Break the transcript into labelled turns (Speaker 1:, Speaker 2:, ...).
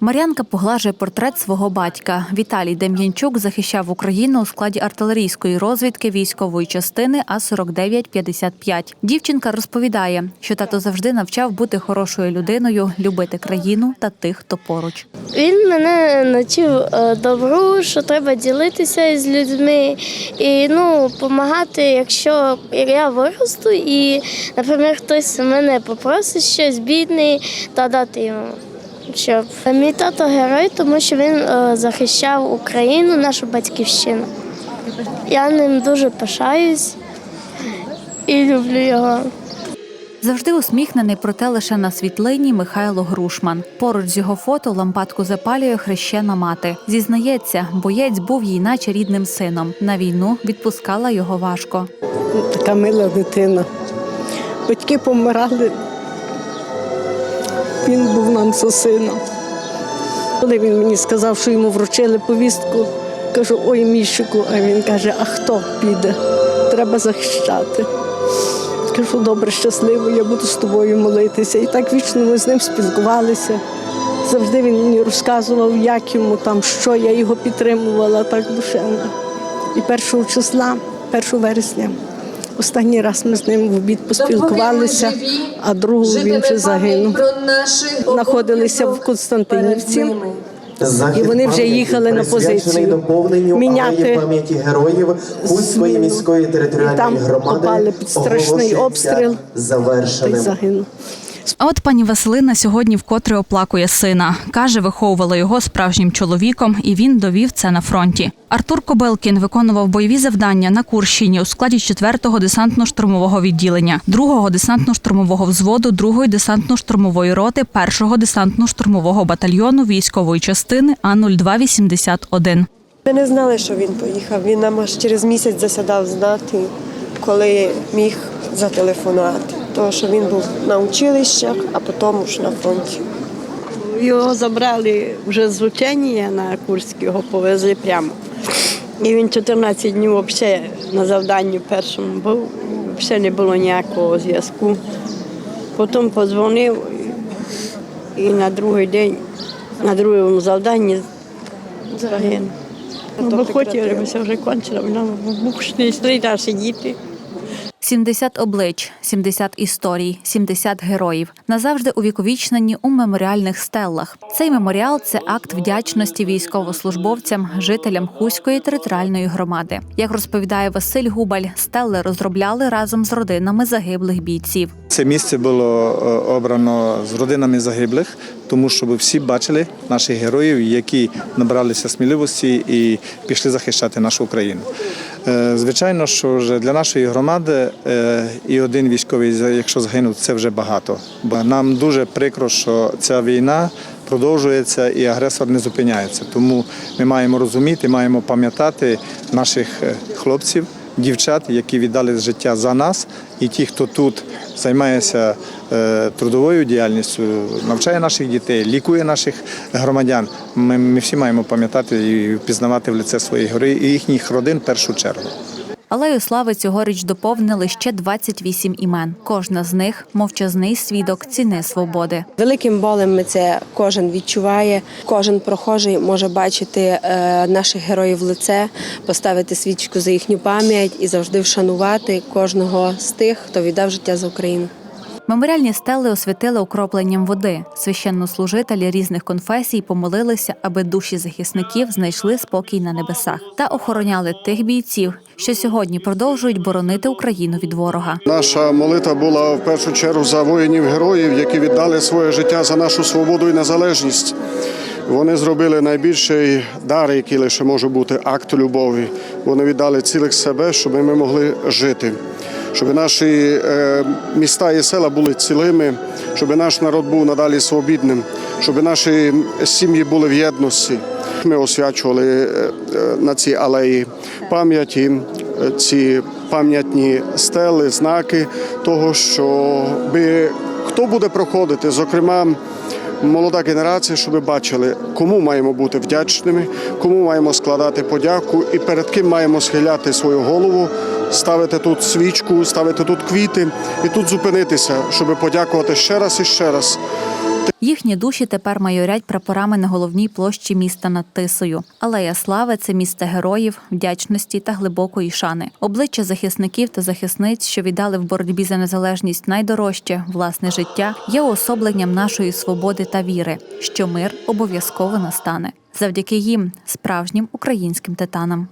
Speaker 1: Мар'янка поглажує портрет свого батька. Віталій Дем'янчук захищав Україну у складі артилерійської розвідки військової частини А-4955. Дівчинка розповідає, що тато завжди навчав бути хорошою людиною, любити країну та тих, хто поруч.
Speaker 2: Він мене навчив е, добру, що треба ділитися з людьми і ну, допомагати, якщо я виросту, і, наприклад, хтось мене попросить щось бідний, то дати йому. Щоб мій тато герой, тому що він е, захищав Україну, нашу батьківщину. Я ним дуже пишаюсь і люблю його.
Speaker 1: Завжди усміхнений, проте лише на світлині Михайло Грушман. Поруч з його фото лампадку запалює хрещена мати. Зізнається, боєць був їй наче рідним сином. На війну відпускала його важко.
Speaker 3: така мила дитина. Батьки помирали. Він був нам сином. Коли він мені сказав, що йому вручили повістку, кажу, ой, міщику, а він каже, а хто піде? Треба захищати. Кажу, добре, щасливо, я буду з тобою молитися. І так вічно ми з ним спілкувалися. Завжди він мені розказував, як йому там, що я його підтримувала так душевно. І першого числа, 1 вересня, останній раз ми з ним в обід поспілкувалися, а другого він вже загинув. Знаходилися в Константинівці.
Speaker 4: І
Speaker 3: вони вже їхали на позицію.
Speaker 4: доповненню
Speaker 3: Міняти.
Speaker 4: пам'яті героїв Кузької міської територіальної
Speaker 3: Там
Speaker 4: громади
Speaker 3: попали під страшний обстріл.
Speaker 4: Завершеним.
Speaker 3: загинув.
Speaker 1: А от пані Василина сьогодні вкотре оплакує сина. Каже, виховувала його справжнім чоловіком, і він довів це на фронті. Артур Кобелкін виконував бойові завдання на Курщині у складі 4-го десантно-штурмового відділення, 2-го десантно-штурмового взводу, 2-ї десантно-штурмової роти, 1-го десантно-штурмового батальйону військової частини А-0281.
Speaker 5: Ми не знали, що він поїхав. Він нам аж через місяць засядав знати, коли міг зателефонувати. Тому що він був на училищах, а потім ж на фронті.
Speaker 3: Його забрали вже з учення на Курськ, його повезли прямо. І він 14 днів взагалі на завданні першому був, взагалі не було ніякого зв'язку. Потім подзвонив і на другий день, на другому завданні загинув. Ну, бо хотілося вже кончила, вона бухшний йшли наші діти.
Speaker 1: 70 облич, 70 історій, 70 героїв назавжди увіковічнені у меморіальних стеллах. Цей меморіал це акт вдячності військовослужбовцям, жителям Хуської територіальної громади. Як розповідає Василь Губаль, стелли розробляли разом з родинами загиблих бійців.
Speaker 6: Це місце було е, обрано з родинами загиблих, тому щоб всі бачили наших героїв, які набралися сміливості і пішли захищати нашу Україну. Е, Звичайно, що вже для нашої громади е, і один військовий, якщо загинув, це вже багато. Бо нам дуже прикро, що ця війна продовжується і агресор не зупиняється. Тому ми маємо розуміти, маємо пам'ятати наших е, хлопців дівчат, які віддали життя за нас, і ті, хто тут займається е, трудовою діяльністю, навчає наших дітей, лікує наших громадян. Ми, ми всі маємо пам'ятати і впізнавати в лице своєї гори і їхніх родин в першу чергу.
Speaker 1: Алею слави цьогоріч доповнили ще 28 імен. Кожна з них мовчазний свідок ціни свободи.
Speaker 7: Великим болем ми це кожен відчуває. Кожен прохожий може бачити е, наших героїв лице, поставити свічку за їхню пам'ять і завжди вшанувати кожного з тих, хто віддав життя за Україну.
Speaker 1: Меморіальні стели освятили окропленням води. Священнослужителі різних конфесій помолилися, аби душі захисників знайшли спокій на небесах та охороняли тих бійців, що сьогодні продовжують боронити Україну від ворога.
Speaker 8: Наша молитва була в першу чергу за воїнів-героїв, які віддали своє життя за нашу свободу і незалежність. Вони зробили найбільший дар, який лише може бути акт любові. Вони віддали цілих себе, щоб ми могли жити, щоб наші е, міста і села були цілими, щоб наш народ був надалі свобідним, щоб наші сім'ї були в єдності. Ми освячували е, е, на цій алеї пам'яті, ці пам'ятні стели, знаки того, що би хто буде проходити, зокрема. Молода генерація, щоб бачили, кому маємо бути вдячними, кому маємо складати подяку і перед ким маємо схиляти свою голову, ставити тут свічку, ставити тут квіти і тут зупинитися, щоб подякувати ще раз і ще раз.
Speaker 1: Їхні душі тепер майорять прапорами на головній площі міста над Тисою. Алея слави це місце героїв, вдячності та глибокої шани. Обличчя захисників та захисниць, що віддали в боротьбі за незалежність найдорожче власне життя, є уособленням нашої свободи та віри, що мир обов'язково настане завдяки їм, справжнім українським титанам.